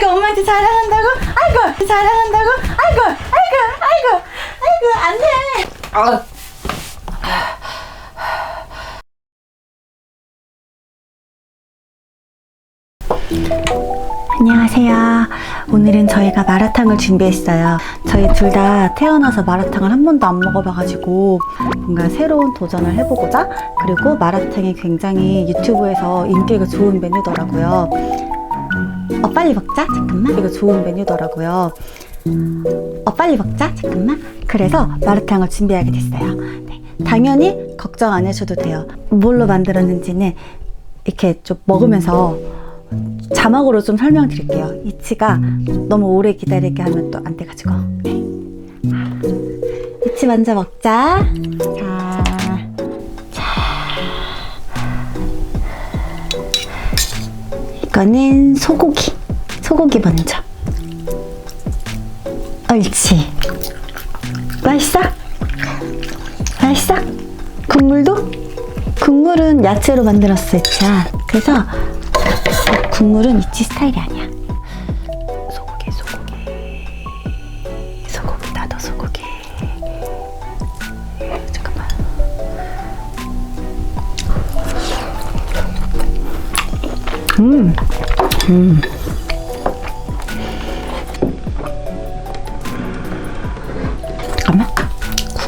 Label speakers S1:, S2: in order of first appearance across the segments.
S1: 아이고 엄마한테 자랑한다고? 아이고 자랑한다고? 아이고 아이고 아이고 아이고 안돼.
S2: 아,
S1: 안녕하세요. 오늘은 저희가 마라탕을 준비했어요. 저희 둘 다 태어나서 마라탕을 한 번도 안 먹어봐가지고 뭔가 새로운 도전을 해보고자 그리고 마라탕이 굉장히 유튜브에서 인기가 좋은 메뉴더라고요. 어 빨리 먹자 잠깐만 이거 좋은 메뉴더라고요. 어 빨리 먹자 잠깐만 그래서 마라탕을 준비하게 됐어요. 네, 당연히 걱정 안 하셔도 돼요. 뭘로 만들었는지는 이렇게 좀 먹으면서 자막으로 좀 설명드릴게요. 이치가 너무 오래 기다리게 하면 또 안 돼가지고. 네. 이치 먼저 먹자. 자, 자. 이거는 소고기. 소고기 먼저. 옳지. 맛있어? 맛있어? 국물도? 국물은 야채로 만들었어, 자. 그래서 국물은 이치 스타일이 아니야.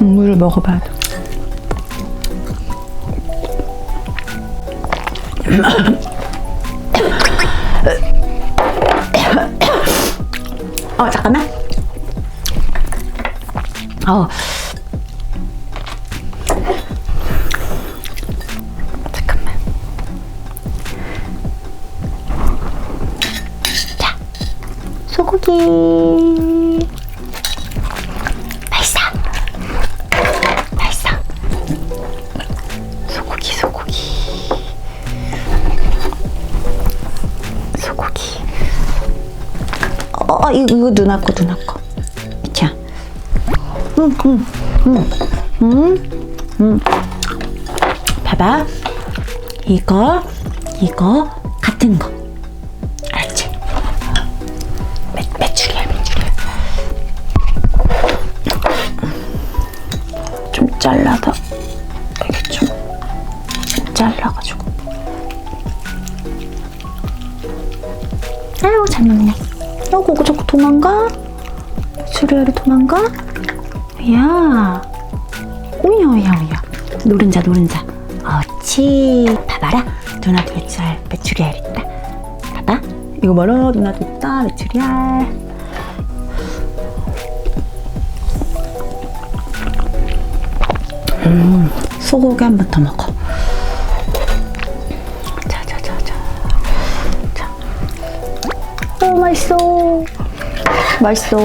S1: 국물을 먹어봐야 돼. 어, 잠깐만. 어. 소고기. 어, 어, 이거, 누나 거, 누나 거. 자. 음, 음, 음, 음, 음. 봐봐. 이거, 이거, 같은 거. 알았지? 매, 매출이야, 매출이야. 좀좀 잘라가지고. 아유, 잘 먹네. 어, 그거 자꾸 도망가? 주리아리 도망가? 야, 오야, 오야, 오야. 노른자, 노른자. 어치. 봐봐라. 누나도 메추알, 메추리알 있다. 봐봐. 이거 봐라. 누나도 있다. 메추리알. 음, 소고기 한 번 더 먹어. 맛있어. 맛있어.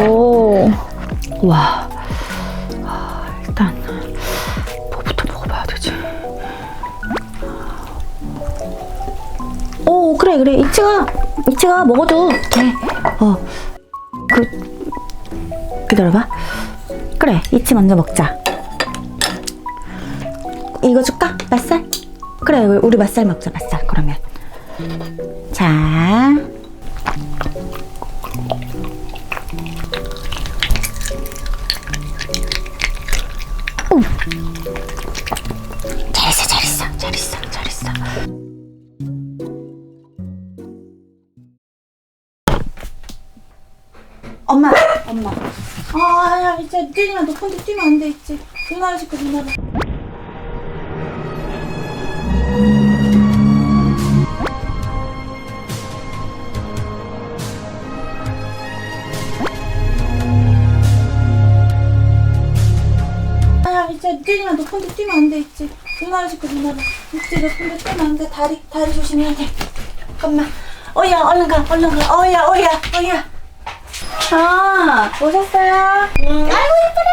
S1: 와. 아, 일단, 뭐부터 먹어봐야 되지? 오, 그래, 그래. 이치가, 이치가 먹어도 돼. 어. 그, 기다려봐. 그래, 이치 먼저 먹자. 이거 줄까? 맛살? 그래, 우리 맛살 먹자, 맛살. 그러면. 자. 있지, 높은데 뛰면 안 돼. 다리, 다리 조심해야 돼. 잠깐만. 어야, 얼른 가, 얼른 가. 어야, 어야, 어야. 아, 오셨어요? 아이고, 예쁘다.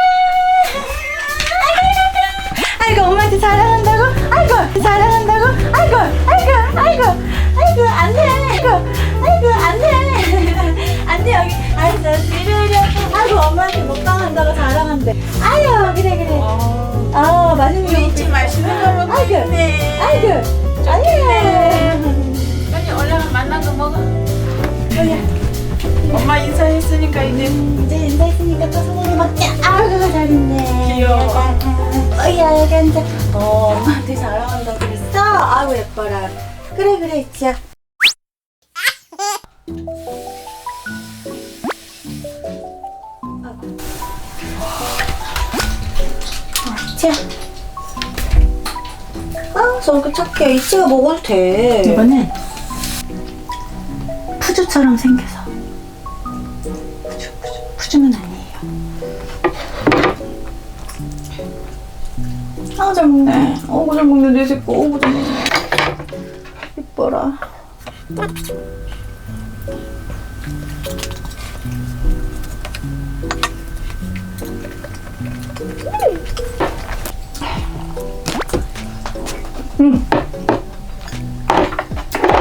S1: 아이고, 아이고, 엄마한테 자랑한다고? 아이고, 자랑한다고? 아이고, 아이고, 아이고, 아이고, 안 돼. 아이고, 아이고, 안 돼. 안 돼, 여기. 아이, 저, 이러이러. 아이고, 엄마한테 먹방한다고 자랑한대. 아유, 그래, 그래. 아, 맛있는 거.
S2: 우리 집 맛있는 거 먹고
S1: 아이고,
S2: 있네.
S1: 아이고, 아이고.
S2: 빨리 얼른 만난 거 먹어.
S1: 어야.
S2: 엄마 인사했으니까 이제
S1: 이제 인사했으니까 또 소고기 먹자. 아이고 잘했네.
S2: 귀여워.
S1: 어야 여기 앉아. 어 엄마한테 자랑한다 그랬어? 아이고 예뻐라. 그래 그래 지야. 지야. 아 저렇게 착해. 이치가 먹어도 돼. 이거는 푸주처럼 생겨서. 푸주 푸주 푸주는 아니에요. 아, 잘 먹네. 어구, 잘 먹네, 내 새끼. 어구, 잘 먹네. 이뻐라. 응.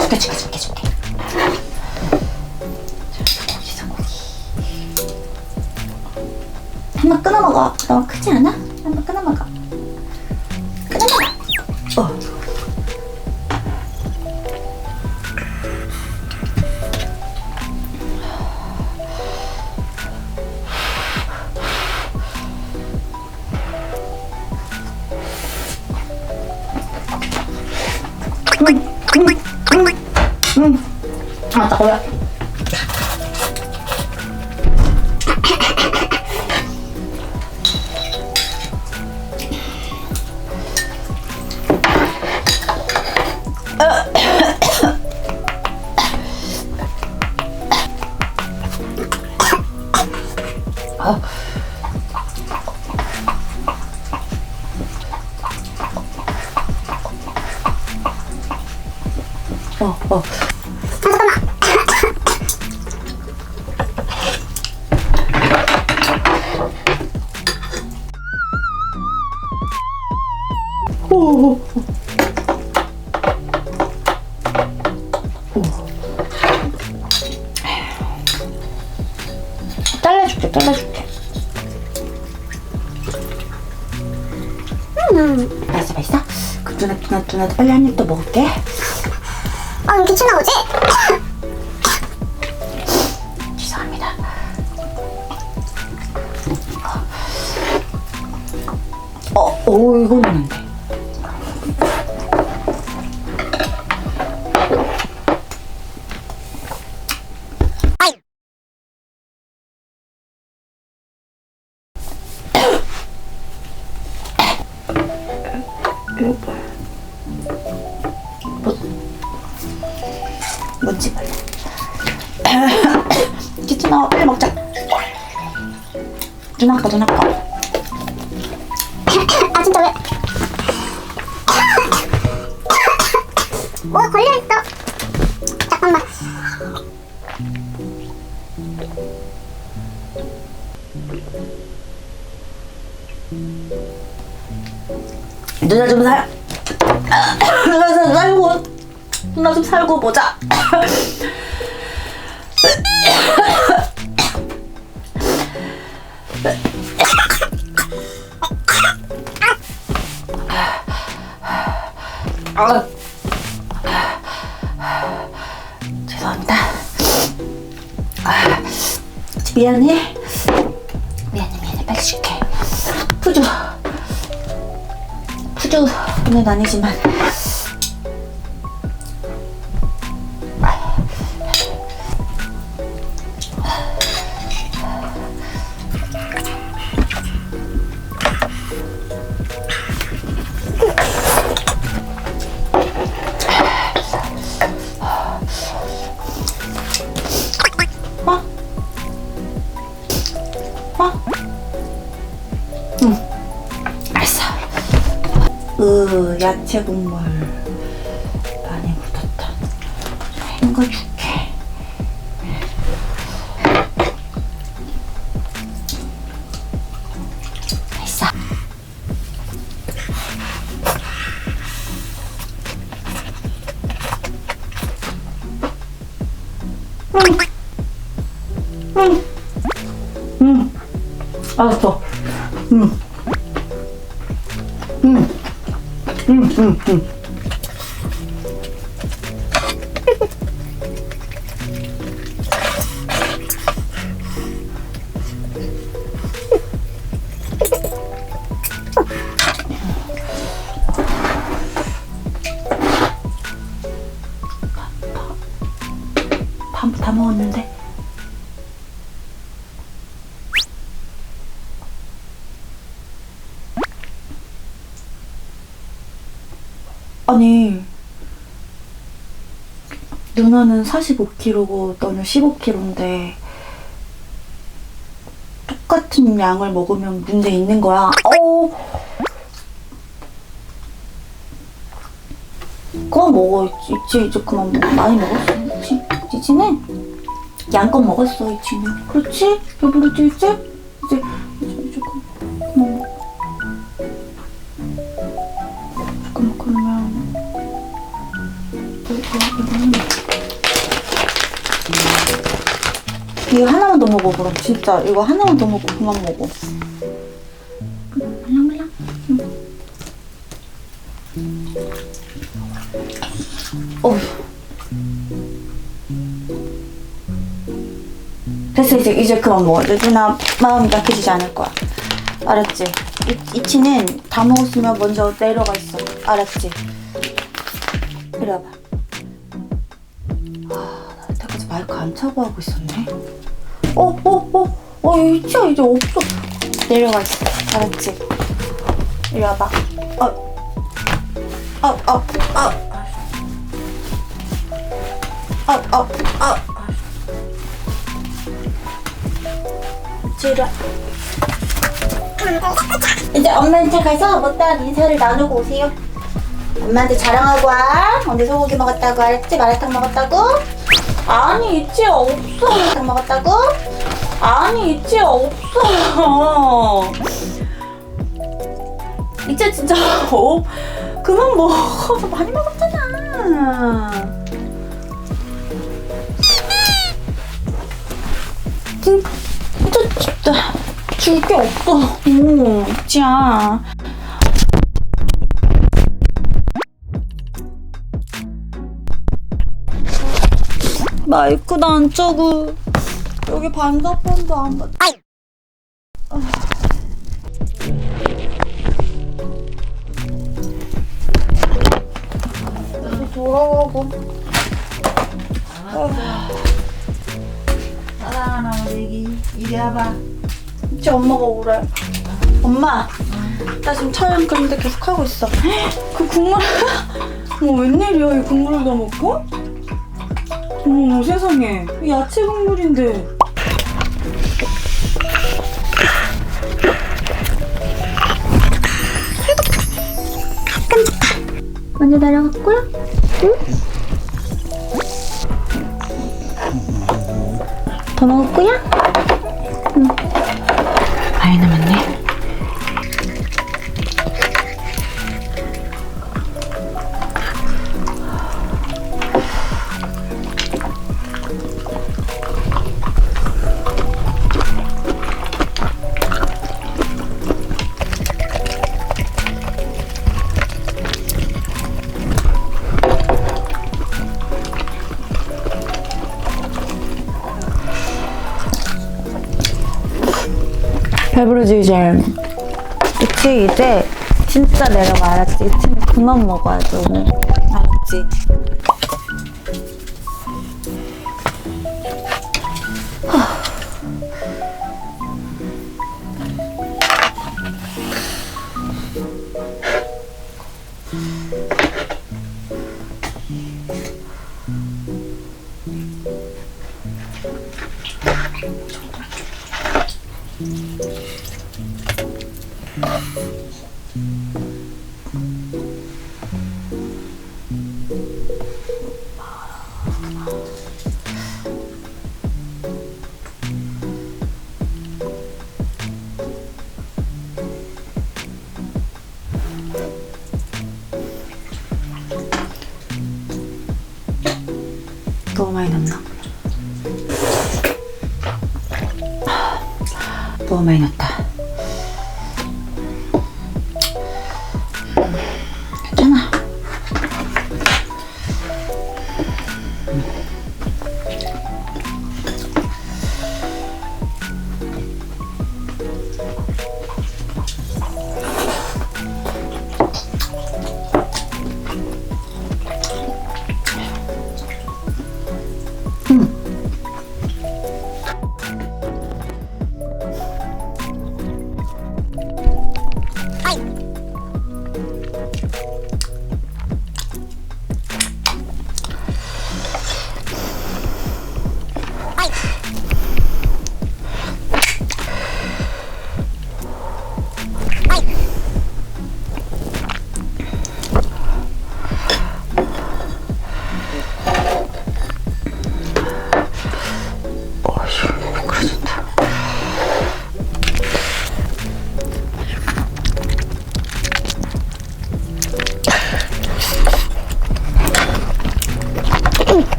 S1: 줄게, 줄게, 줄게, 줄게. 소고기, 소고기. 한번 끊어 먹어. 너무 크지 않아? 한번 끊어 먹어. 아, 따가 워. 어, 어. 잘라줄게, 잘라줄게. 음, 맛있어, 맛있어? 그 누나, 누나, 누나도 빨리 한 입 더 먹을게.
S3: 어, 이렇게 나오지?
S1: 죄송합니다. 어, 오, 이거는 안 돼. 이거 뭔지 몰라. 나와 빨리 먹자 누나 거 누나 거
S3: 아, 진짜 왜? 뭐가 걸려 있어. 잠깐만.
S1: 누나 좀 살. 누나 좀 살고 누나 좀 살고 보자. 아. 죄송합니다. 아, 미안해. 미안해 미안해 빨리 줄게. 푸주. 푸주는 아니지만 야채 국물 많이 묻었다. 헹궈줄게. 됐어. 응. 응. 응. 알았어. 아니, 누나는 45kg고 너는 15kg인데 똑같은 양을 먹으면 문제 있는 거야. 어. 그만 먹어. 있지, 이제 그만 먹어. 많이 먹었어. 있지. 지지는 양껏 먹었어, 이지는. 그렇지? 배부르지, 이제? 이제, 이거 하나만 더 먹어, 그럼. 진짜. 이거 하나만 더 먹고 그만 먹어. 말랑말랑. 어휴. 됐어 이제 이제 그만 먹어. 이제 누나 마음이 약해지지 않을 거야. 알았지? 이, 이치는 다 먹었으면 먼저 내려가 있어. 알았지? 이리 와봐. 아, 나 여태까지 마이크 안 차고 하고 있었네. 어, 어, 어, 어, 이치야 이제 없어. 내려가 있어. 알았지? 이리 와봐. 어, 아, 아, 아. 아, 아, 아. 지라. 이제 엄마한테 가서 못다한 인사를 나누고 오세요. 엄마한테 자랑하고 와. 언제 소고기 먹었다고 알았지? 마라탕 먹었다고? 아니 있지 없어. 마라탕 먹었다고? 아니 있지 없어. 이제 진짜 어, 그만 먹어. 많이 먹었잖아. 진짜 진짜 줄 게 없어. 오, 진짜. 마이크도 안 짜고 여기 반사판도 안 받. 나도 돌아가고.
S2: 사랑하는 우리 애기 이리 와봐
S1: 제 엄마가 오래. 엄마, 나 지금 촬영 끄는데 계속 하고 있어. 그 국물, 뭐 웬일이야 이 국물을 다 먹고? 어머 세상에, 이 야채 국물인데. 먼저 내려갔고요. 응? 더 먹었고요. 많 배부르지 이제. 그치 이제 진짜 내려가 알았지? 이치는 그만 먹어야지 오늘. 알았지? 너무 많이 넣나? 뭐 4-2